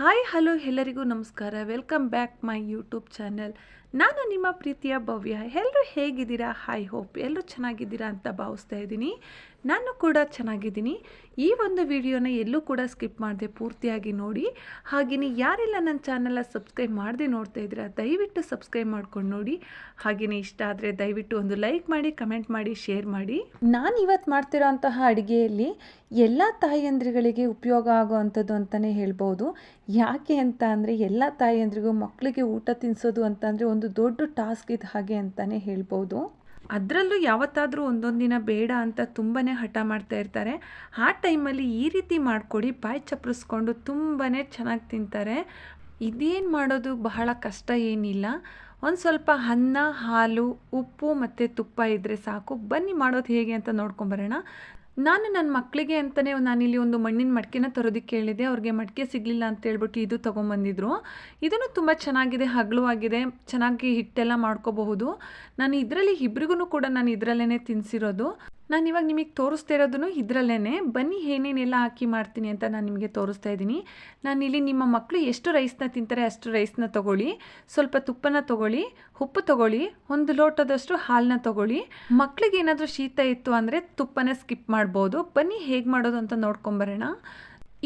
Hi hello ಎಲ್ಲರಿಗೂ ನಮಸ್ಕಾರ. Welcome back my YouTube channel. ನಾನು ನಿಮ್ಮ ಪ್ರೀತಿಯ ಭವ್ಯ, ಎಲ್ಲರೂ ಹೇಗಿದ್ದೀರಾ? ಹಾಯ್ ಹೋಪ್ ಎಲ್ಲರೂ ಚೆನ್ನಾಗಿದ್ದೀರಾ ಅಂತ ಭಾವಿಸ್ತಾ ಇದ್ದೀನಿ. ನಾನು ಕೂಡ ಚೆನ್ನಾಗಿದ್ದೀನಿ. ಈ ಒಂದು ವಿಡಿಯೋನ ಎಲ್ಲೂ ಕೂಡ ಸ್ಕಿಪ್ ಮಾಡದೆ ಪೂರ್ತಿಯಾಗಿ ನೋಡಿ. ಹಾಗೆಯೇ ಯಾರೆಲ್ಲ ನನ್ನ ಚಾನೆಲ್ನ ಸಬ್ಸ್ಕ್ರೈಬ್ ಮಾಡದೆ ನೋಡ್ತಾ ಇದ್ದೀರಾ, ದಯವಿಟ್ಟು ಸಬ್ಸ್ಕ್ರೈಬ್ ಮಾಡ್ಕೊಂಡು ನೋಡಿ. ಹಾಗೆಯೇ ಇಷ್ಟ ಆದರೆ ದಯವಿಟ್ಟು ಒಂದು ಲೈಕ್ ಮಾಡಿ ಕಮೆಂಟ್ ಮಾಡಿ ಶೇರ್ ಮಾಡಿ. ನಾನು ಇವತ್ತು ಮಾಡ್ತಿರೋ ಅಂತಹ ಅಡುಗೆಯಲ್ಲಿ ಎಲ್ಲ ತಾಯಂದ್ರಿಗಳಿಗೆ ಉಪಯೋಗ ಆಗುವಂಥದ್ದು ಅಂತಲೇ ಹೇಳ್ಬೋದು. ಯಾಕೆ ಅಂತ ಅಂದರೆ ಎಲ್ಲ ತಾಯಂದ್ರಿಗೂ ಮಕ್ಕಳಿಗೆ ಊಟ ತಿನ್ನಿಸೋದು ಅಂತಂದರೆ ಒಂದು ದೊಡ್ಡ ಟಾಸ್ಕ್ ಇದು ಹಾಗೆ ಅಂತಲೇ ಹೇಳ್ಬೋದು. ಅದರಲ್ಲೂ ಯಾವತ್ತಾದರೂ ಒಂದೊಂದು ದಿನ ಬೇಡ ಅಂತ ತುಂಬಾ ಹಠ ಮಾಡ್ತಾ ಇರ್ತಾರೆ. ಆ ಟೈಮಲ್ಲಿ ಈ ರೀತಿ ಮಾಡಿಕೊಡಿ, ಬಾಯಿ ಚಪ್ಪರಿಸ್ಕೊಂಡು ತುಂಬಾ ಚೆನ್ನಾಗಿ ತಿಂತಾರೆ. ಇದೇನು ಮಾಡೋದು ಬಹಳ ಕಷ್ಟ ಏನಿಲ್ಲ. ಒಂದು ಸ್ವಲ್ಪ ಅನ್ನ, ಹಾಲು, ಉಪ್ಪು ಮತ್ತು ತುಪ್ಪ ಇದ್ದರೆ ಸಾಕು. ಬನ್ನಿ ಮಾಡೋದು ಹೇಗೆ ಅಂತ ನೋಡ್ಕೊಂಬರೋಣ ನಾನು ನನ್ನ ಮಕ್ಕಳಿಗೆ ಅಂತಲೇ ನಾನಿಲ್ಲಿ ಒಂದು ಮಣ್ಣಿನ ಮಡಿಕೆನ ತರೋದಕ್ಕೆ ಕೇಳಿದೆ ಅವ್ರಿಗೆ ಮಡಿಕೆ ಸಿಗಲಿಲ್ಲ ಅಂತ ಹೇಳ್ಬಿಟ್ಟು ಇದು ತೊಗೊಂಬಂದಿದ್ರು. ಇದನ್ನು ತುಂಬ ಚೆನ್ನಾಗಿದೆ, ಹಗಲುವಾಗಿದೆ, ಚೆನ್ನಾಗಿ ಹಿಟ್ಟೆಲ್ಲ ಮಾಡ್ಕೋಬಹುದು. ನಾನು ಇದರಲ್ಲಿ ಇಬ್ರಿಗೂ ಕೂಡ ನಾನು ಇದರಲ್ಲೇ ತಿನ್ನಿಸಿರೋದು ನಾನು ಇವಾಗ ನಿಮಗೆ ತೋರಿಸ್ತಾ ಇರೋದನ್ನು ಇದರಲ್ಲೇ ಬನ್ನಿ ಏನೇನೆಲ್ಲ ಹಾಕಿ ಮಾಡ್ತೀನಿ ಅಂತ ನಾನು ನಿಮಗೆ ತೋರಿಸ್ತಾ ಇದ್ದೀನಿ. ನಾನು ಇಲ್ಲಿ ನಿಮ್ಮ ಮಕ್ಕಳು ಎಷ್ಟು ರೈಸ್ನ ತಿಂತಾರೆ ಅಷ್ಟು ರೈಸ್ನ ತೊಗೊಳ್ಳಿ. ಸ್ವಲ್ಪ ತುಪ್ಪನ ತೊಗೊಳ್ಳಿ, ಉಪ್ಪು ತೊಗೊಳ್ಳಿ, ಒಂದು ಲೋಟದಷ್ಟು ಹಾಲನ್ನ ತೊಗೊಳ್ಳಿ. ಮಕ್ಕಳಿಗೆ ಏನಾದರೂ ಶೀತ ಇತ್ತು ಅಂದರೆ ತುಪ್ಪನ ಸ್ಕಿಪ್ ಮಾಡ್ಬೋದು. ಬನ್ನಿ ಹೇಗೆ ಮಾಡೋದು ಅಂತ ನೋಡ್ಕೊಂಬರೋಣ.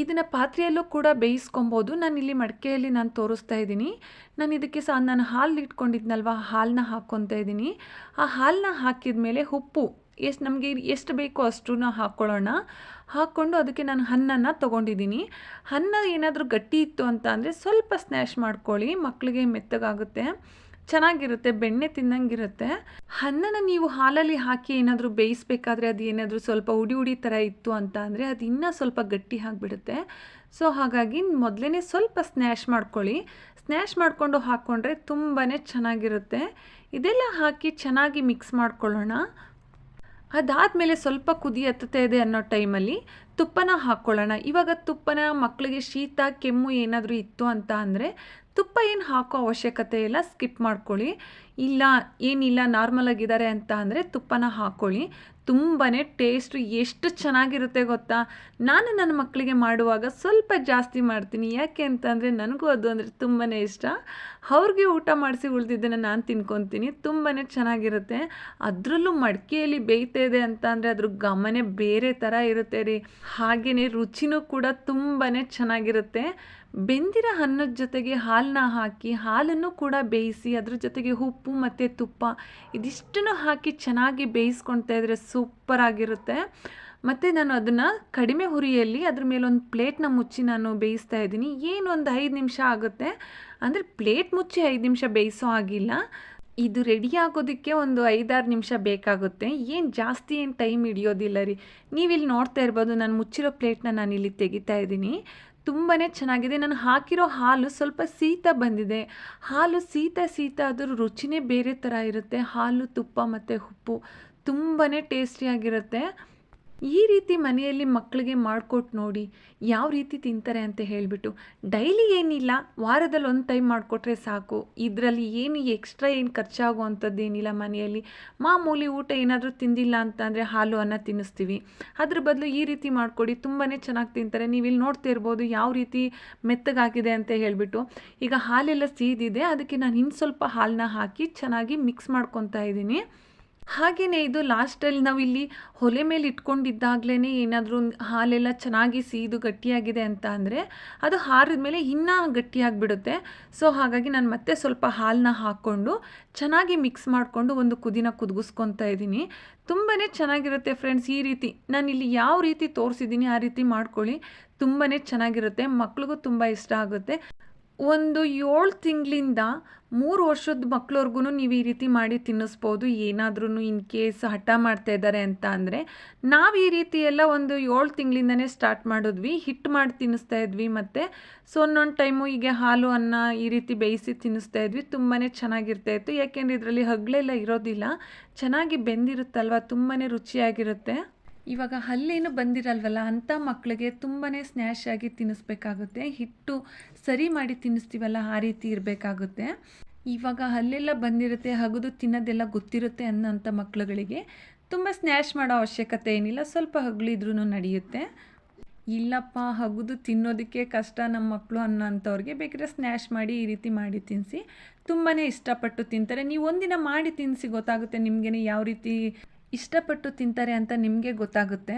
ಇದನ್ನು ಪಾತ್ರೆಯಲ್ಲೂ ಕೂಡ ಬೇಯಿಸ್ಕೊಬೋದು. ನಾನು ಇಲ್ಲಿ ಮಡಿಕೆಯಲ್ಲಿ ನಾನು ತೋರಿಸ್ತಾ ಇದ್ದೀನಿ. ನಾನು ಇದಕ್ಕೆ ಸಹ ನಾನು ಹಾಲು ಇಟ್ಕೊಂಡಿದ್ನಲ್ವ ಹಾಲನ್ನ ಹಾಕ್ಕೊತಾ ಇದ್ದೀನಿ. ಆ ಹಾಲನ್ನ ಹಾಕಿದ ಮೇಲೆ ಉಪ್ಪು. ಎಷ್ಟು ನಮಗೆ ಎಷ್ಟು ಬೇಕೋ ಅಷ್ಟನ್ನು ಹಾಕ್ಕೊಳ್ಳೋಣ ಹಾಕ್ಕೊಂಡು ಅದಕ್ಕೆ ನಾನು ಹಣ್ಣನ್ನು ತೊಗೊಂಡಿದ್ದೀನಿ. ಹಣ್ಣು ಏನಾದರೂ ಗಟ್ಟಿ ಇತ್ತು ಅಂತ ಅಂದರೆ ಸ್ವಲ್ಪ ಸ್ನ್ಯಾಶ್ ಮಾಡ್ಕೊಳ್ಳಿ ಮಕ್ಕಳಿಗೆ ಮೆತ್ತಗಾಗುತ್ತೆ, ಚೆನ್ನಾಗಿರುತ್ತೆ, ಬೆಣ್ಣೆ ತಿನ್ನಂಗಿರುತ್ತೆ ಹಣ್ಣನ್ನು ನೀವು ಹಾಲಲ್ಲಿ ಹಾಕಿ ಏನಾದರೂ ಬೇಯಿಸ್ಬೇಕಾದ್ರೆ ಅದು ಏನಾದರೂ ಸ್ವಲ್ಪ ಉಡಿ ಉಡಿ ಥರ ಇತ್ತು ಅಂತ ಅಂದರೆ ಅದು ಇನ್ನೂ ಸ್ವಲ್ಪ ಗಟ್ಟಿ ಆಗಿಬಿಡುತ್ತೆ. ಸೊ, ಹಾಗಾಗಿ ಮೊದಲೇ ಸ್ವಲ್ಪ ಸ್ನ್ಯಾಶ್ ಮಾಡ್ಕೊಳ್ಳಿ. ಸ್ನ್ಯಾಶ್ ಮಾಡಿಕೊಂಡು ಹಾಕ್ಕೊಂಡ್ರೆ ತುಂಬಾ ಚೆನ್ನಾಗಿರುತ್ತೆ. ಇದೆಲ್ಲ ಹಾಕಿ ಚೆನ್ನಾಗಿ ಮಿಕ್ಸ್ ಮಾಡ್ಕೊಳ್ಳೋಣ. ಅದಾದಮೇಲೆ ಸ್ವಲ್ಪ ಕುದಿ ಹತ್ತುತ್ತಾ ಇದೆ ಅನ್ನೋ ಟೈಮಲ್ಲಿ ತುಪ್ಪನ ಹಾಕ್ಕೊಳ್ಳೋಣ ಇವಾಗ ತುಪ್ಪನ ಮಕ್ಕಳಿಗೆ ಶೀತ, ಕೆಮ್ಮು ಏನಾದರೂ ಇತ್ತು ಅಂತ ಅಂದರೆ ತುಪ್ಪ ಏನು ಹಾಕೋ ಅವಶ್ಯಕತೆ ಇಲ್ಲ, ಸ್ಕಿಪ್ ಮಾಡ್ಕೊಳ್ಳಿ. ಇಲ್ಲ, ಏನಿಲ್ಲ, ನಾರ್ಮಲ್ ಆಗಿದ್ದಾರೆ ಅಂತ ಅಂದರೆ ತುಪ್ಪನ ಹಾಕ್ಕೊಳ್ಳಿ ತುಂಬಾ ಟೇಸ್ಟು ಎಷ್ಟು ಚೆನ್ನಾಗಿರುತ್ತೆ ಗೊತ್ತಾ? ನಾನು ನನ್ನ ಮಕ್ಕಳಿಗೆ ಮಾಡುವಾಗ ಸ್ವಲ್ಪ ಜಾಸ್ತಿ ಮಾಡ್ತೀನಿ. ಯಾಕೆ ಅಂತಂದರೆ ನನಗೂ ಅದು ಅಂದರೆ ತುಂಬಾ ಇಷ್ಟ. ಅವ್ರಿಗೆ ಊಟ ಮಾಡಿಸಿ ಉಳಿದಿದ್ದನ್ನು ನಾನು ತಿನ್ಕೊತೀನಿ. ತುಂಬಾ ಚೆನ್ನಾಗಿರುತ್ತೆ. ಅದರಲ್ಲೂ ಮಡಿಕೆಯಲ್ಲಿ ಬೇಯ್ತಾ ಇದೆ ಅಂತ ಅಂದರೆ ಅದ್ರ ಗಮನೆ ಬೇರೆ ಥರ ಇರುತ್ತೆ ರೀ. ಹಾಗೆಯೇ ರುಚಿನೂ ಕೂಡ ತುಂಬಾ ಚೆನ್ನಾಗಿರುತ್ತೆ. ಬೆಂದಿರೋ ಅನ್ನದ ಜೊತೆಗೆ ಹಾಲನ್ನ ಹಾಕಿ, ಹಾಲನ್ನು ಕೂಡ ಬೇಯಿಸಿ, ಅದ್ರ ಜೊತೆಗೆ ಉಪ್ಪು ಮತ್ತು ತುಪ್ಪ ಇದಿಷ್ಟನ್ನು ಹಾಕಿ ಚೆನ್ನಾಗಿ ಬೇಯಿಸ್ಕೊಳ್ತಾ ಇದ್ರೆ ಸೂಪರಾಗಿರುತ್ತೆ ಮತ್ತು ನಾನು ಅದನ್ನು ಕಡಿಮೆ ಹುರಿಯಲ್ಲಿ ಅದ್ರ ಮೇಲೆ ಒಂದು ಪ್ಲೇಟ್ನ ಮುಚ್ಚಿ ನಾನು ಬೇಯಿಸ್ತಾ ಇದ್ದೀನಿ. ಒಂದು ಐದು ನಿಮಿಷ ಆಗುತ್ತೆ. ಅಂದರೆ ಪ್ಲೇಟ್ ಮುಚ್ಚಿ ಐದು ನಿಮಿಷ ಬೇಯಿಸೋ ಆಗಿಲ್ಲ ಇದು ರೆಡಿ ಆಗೋದಕ್ಕೆ ಒಂದು ಐದಾರು ನಿಮಿಷ ಬೇಕಾಗುತ್ತೆ. ಏನು ಜಾಸ್ತಿ ಏನು ಟೈಮ್ ಹಿಡಿಯೋದಿಲ್ಲ ರೀ. ನೀವಿಲ್ಲಿ ನೋಡ್ತಾ ಇರ್ಬೋದು, ನಾನು ಮುಚ್ಚಿರೋ ಪ್ಲೇಟ್ನ ನಾನು ಇಲ್ಲಿ ತೆಗಿತಾ ಇದ್ದೀನಿ. ತುಂಬಾ ಚೆನ್ನಾಗಿದೆ. ನಾನು ಹಾಕಿರೋ ಹಾಲು ಸ್ವಲ್ಪ ಸೀತ ಬಂದಿದೆ. ಹಾಲು ಸೀತ ಸೀತ ಅದ್ರ ರುಚಿನೇ ಬೇರೆ ಥರ ಇರುತ್ತೆ. ಹಾಲು ತುಪ್ಪ ಮತ್ತು ಉಪ್ಪು ತುಂಬಾ ಟೇಸ್ಟಿಯಾಗಿರುತ್ತೆ ಈ ರೀತಿ ಮನೆಯಲ್ಲಿ ಮಕ್ಕಳಿಗೆ ಮಾಡಿಕೊಟ್ಟು ನೋಡಿ ಯಾವ ರೀತಿ ತಿಂತಾರೆ ಅಂತ ಹೇಳಿಬಿಟ್ಟು, ಡೈಲಿ ಏನಿಲ್ಲ, ವಾರದಲ್ಲಿ ಒಂದು ಟೈಮ್ ಮಾಡಿಕೊಟ್ರೆ ಸಾಕು. ಇದರಲ್ಲಿ ಏನು ಎಕ್ಸ್ಟ್ರಾ ಏನು ಖರ್ಚಾಗುವಂಥದ್ದು ಏನಿಲ್ಲ ಮನೆಯಲ್ಲಿ. ಮಾಮೂಲಿ ಊಟ ಏನಾದರೂ ತಿಂದಿಲ್ಲ ಅಂತ ಅಂದರೆ ಹಾಲು, ಅನ್ನ ತಿನ್ನಿಸ್ತೀವಿ. ಅದ್ರ ಬದಲು ಈ ರೀತಿ ಮಾಡಿಕೊಡಿ ತುಂಬಾ ಚೆನ್ನಾಗಿ ತಿಂತಾರೆ. ನೀವು ಇಲ್ಲಿ ನೋಡ್ತಾ ಇರ್ಬೋದು ಯಾವ ರೀತಿ ಮೆತ್ತಗಾಗಿದೆ ಅಂತ ಹೇಳಿಬಿಟ್ಟು, ಈಗ ಹಾಲೆಲ್ಲ ಸೀದಿದೆ. ಅದಕ್ಕೆ ನಾನು ಇನ್ನು ಸ್ವಲ್ಪ ಹಾಲನ್ನ ಹಾಕಿ ಚೆನ್ನಾಗಿ ಮಿಕ್ಸ್ ಮಾಡ್ಕೊತಾ ಇದ್ದೀನಿ. ಹಾಗೆಯೇ ಇದು ಲಾಸ್ಟಲ್ಲಿ ನಾವು ಇಲ್ಲಿ ಒಲೆ ಮೇಲೆ ಇಟ್ಕೊಂಡಿದ್ದಾಗಲೇ ಏನಾದರೂ ಹಾಲೆಲ್ಲ ಚೆನ್ನಾಗಿ ಸೀದು ಗಟ್ಟಿಯಾಗಿದೆ ಅಂತ ಅಂದರೆ ಅದು ಹಾರಿದ ಮೇಲೆ ಇನ್ನೂ ಗಟ್ಟಿಯಾಗಿಬಿಡುತ್ತೆ. ಸೊ ಹಾಗಾಗಿ ನಾನು ಮತ್ತೆ ಸ್ವಲ್ಪ ಹಾಲನ್ನ ಹಾಕ್ಕೊಂಡು ಚೆನ್ನಾಗಿ ಮಿಕ್ಸ್ ಮಾಡಿಕೊಂಡು ಒಂದು ಕುದಿನ ಕುದಿಸ್ಕೊತಾ ಇದ್ದೀನಿ. ತುಂಬಾ ಚೆನ್ನಾಗಿರುತ್ತೆ ಫ್ರೆಂಡ್ಸ್ ಈ ರೀತಿ ನಾನು ಇಲ್ಲಿ ಯಾವ ರೀತಿ ತೋರಿಸಿದ್ದೀನಿ ಆ ರೀತಿ ಮಾಡ್ಕೊಳ್ಳಿ. ತುಂಬಾ ಚೆನ್ನಾಗಿರುತ್ತೆ, ಮಕ್ಳಿಗೂ ತುಂಬ ಇಷ್ಟ ಆಗುತ್ತೆ. ಒಂದು ಏಳು ತಿಂಗಳಿಂದ ಮೂರು ವರ್ಷದ ಮಕ್ಳವ್ರಿಗೂ ನೀವು ಈ ರೀತಿ ಮಾಡಿ ತಿನ್ನಿಸ್ಬೋದು ಏನಾದ್ರೂ ಇನ್ ಕೇಸ್ ಹಠ ಮಾಡ್ತಾ ಇದ್ದಾರೆ ಅಂತ ಅಂದರೆ, ನಾವು ಈ ರೀತಿ ಎಲ್ಲ ಒಂದು ಏಳು ತಿಂಗಳಿಂದನೇ ಸ್ಟಾರ್ಟ್ ಮಾಡಿದ್ವಿ ಹಿಟ್ಟು ಮಾಡಿ ತಿನ್ನಿಸ್ತಾ ಇದ್ವಿ ಮತ್ತು ಸೊ ಒಂದೊಂದು ಟೈಮು ಹೀಗೆ ಹಾಲು, ಅನ್ನ ಈ ರೀತಿ ಬೇಯಿಸಿ ತಿನ್ನಿಸ್ತಾ ಇದ್ವಿ ತುಂಬಾ ಚೆನ್ನಾಗಿರ್ತಾ ಇತ್ತು. ಯಾಕೆಂದರೆ ಇದರಲ್ಲಿ ಹಗಲೆಲ್ಲ ಇರೋದಿಲ್ಲ, ಚೆನ್ನಾಗಿ ಬೆಂದಿರುತ್ತಲ್ವ ತುಂಬಾ ರುಚಿಯಾಗಿರುತ್ತೆ. ಇವಾಗ ಹಲ್ಲೇನು ಬಂದಿರಲ್ವಲ್ಲ, ಅಂಥ ಮಕ್ಕಳಿಗೆ ತುಂಬಾ ಸ್ನ್ಯಾಶ್ ಆಗಿ ತಿನ್ನಿಸ್ಬೇಕಾಗುತ್ತೆ. ಹಿಟ್ಟು ಸರಿ ಮಾಡಿ ತಿನ್ನಿಸ್ತೀವಲ್ಲ, ಆ ರೀತಿ ಇರಬೇಕಾಗುತ್ತೆ. ಇವಾಗ ಹಲ್ಲೆಲ್ಲ ಬಂದಿರುತ್ತೆ, ಹಗದು ತಿನ್ನೋದೆಲ್ಲ ಗೊತ್ತಿರುತ್ತೆ ಅನ್ನೋಂಥ ಮಕ್ಕಳುಗಳಿಗೆ ತುಂಬ ಸ್ನ್ಯಾಶ್ ಮಾಡೋ ಅವಶ್ಯಕತೆ ಏನಿಲ್ಲ, ಸ್ವಲ್ಪ ಹಗಲಿದ್ರೂ ನಡೆಯುತ್ತೆ. ಇಲ್ಲಪ್ಪ, ಹಗುದು ತಿನ್ನೋದಕ್ಕೆ ಕಷ್ಟ ನಮ್ಮ ಮಕ್ಕಳು ಅನ್ನೋಂಥವ್ರಿಗೆ ಬೇಕಾದ್ರೆ ಸ್ನ್ಯಾಶ್ ಮಾಡಿ ಈ ರೀತಿ ಮಾಡಿ ತಿನ್ನಿಸಿ. ತುಂಬಾ ಇಷ್ಟಪಟ್ಟು ತಿಂತಾರೆ. ನೀವು ಒಂದಿನ ಮಾಡಿ ತಿನ್ನಿಸಿ, ಗೊತ್ತಾಗುತ್ತೆ ನಿಮಗೇನೆ ಯಾವ ರೀತಿ ಇಷ್ಟಪಟ್ಟು ತಿಂತಾರೆ ಅಂತ ನಿಮಗೆ ಗೊತ್ತಾಗುತ್ತೆ?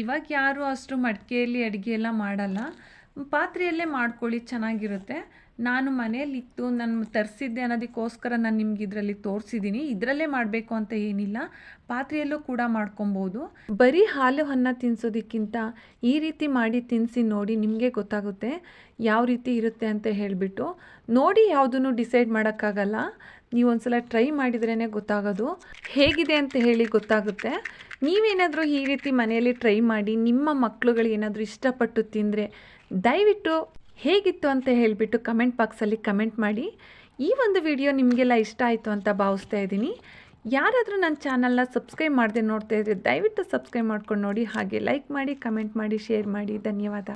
ಇವಾಗ ಯಾರು ಅಷ್ಟು ಮಡಿಕೆಯಲ್ಲಿ ಅಡುಗೆ ಎಲ್ಲ ಮಾಡಲ್ಲ. ಪಾತ್ರೆಯಲ್ಲೇ ಮಾಡ್ಕೊಳ್ಳಿ, ಚೆನ್ನಾಗಿರುತ್ತೆ. ನಾನು ಮನೆಯಲ್ಲಿತ್ತು, ನಾನು ತರಿಸಿದ್ದೆ ಅನ್ನೋದಕ್ಕೋಸ್ಕರ ನಾನು ನಿಮ್ಗೆ ಇದರಲ್ಲಿ ತೋರಿಸಿದ್ದೀನಿ. ಇದರಲ್ಲೇ ಮಾಡಬೇಕು ಅಂತ ಏನಿಲ್ಲ. ಪಾತ್ರೆಯಲ್ಲೂ ಕೂಡ ಮಾಡ್ಕೊಬೋದು. ಬರೀ ಹಾಲು ಅನ್ನ ತಿನ್ನಿಸೋದಕ್ಕಿಂತ ಈ ರೀತಿ ಮಾಡಿ ತಿನ್ನಿಸಿ ನೋಡಿ ನಿಮಗೆ ಗೊತ್ತಾಗುತ್ತೆ. ಯಾವ ರೀತಿ ಇರುತ್ತೆ ಅಂತ ಹೇಳಿಬಿಟ್ಟು ನೋಡಿ, ಯಾವುದನ್ನು ಡಿಸೈಡ್ ಮಾಡೋಕ್ಕಾಗಲ್ಲ. ನೀವು ಒಂದ್ಸಲ ಟ್ರೈ ಮಾಡಿದ್ರೇ ಗೊತ್ತಾಗೋದು. ಹೇಗಿದೆ ಅಂತ ಹೇಳಿ ಗೊತ್ತಾಗುತ್ತೆ. ನೀವೇನಾದರೂ ಈ ರೀತಿ ಮನೆಯಲ್ಲಿ ಟ್ರೈ ಮಾಡಿ ನಿಮ್ಮ ಮಕ್ಕಳುಗಳು ಏನಾದರೂ ಇಷ್ಟಪಟ್ಟು ತಿಂದರೆ ದಯವಿಟ್ಟು ಹೇಗಿತ್ತು ಅಂತ ಹೇಳಿಬಿಟ್ಟು ಕಮೆಂಟ್ ಬಾಕ್ಸಲ್ಲಿ ಕಮೆಂಟ್ ಮಾಡಿ. ಈ ಒಂದು ವಿಡಿಯೋ ನಿಮಗೆಲ್ಲ ಇಷ್ಟ ಆಯಿತು ಅಂತ ಭಾವಿಸ್ತಾ ಇದ್ದೀನಿ. ಯಾರಾದರೂ ನನ್ನ ಚಾನಲ್ನ ಸಬ್ಸ್ಕ್ರೈಬ್ ಮಾಡದೆ ನೋಡ್ತಾ ಇದ್ದರೆ ದಯವಿಟ್ಟು ಸಬ್ಸ್ಕ್ರೈಬ್ ಮಾಡ್ಕೊಂಡು ನೋಡಿ. ಹಾಗೆ ಲೈಕ್ ಮಾಡಿ, ಕಮೆಂಟ್ ಮಾಡಿ, ಶೇರ್ ಮಾಡಿ. ಧನ್ಯವಾದ.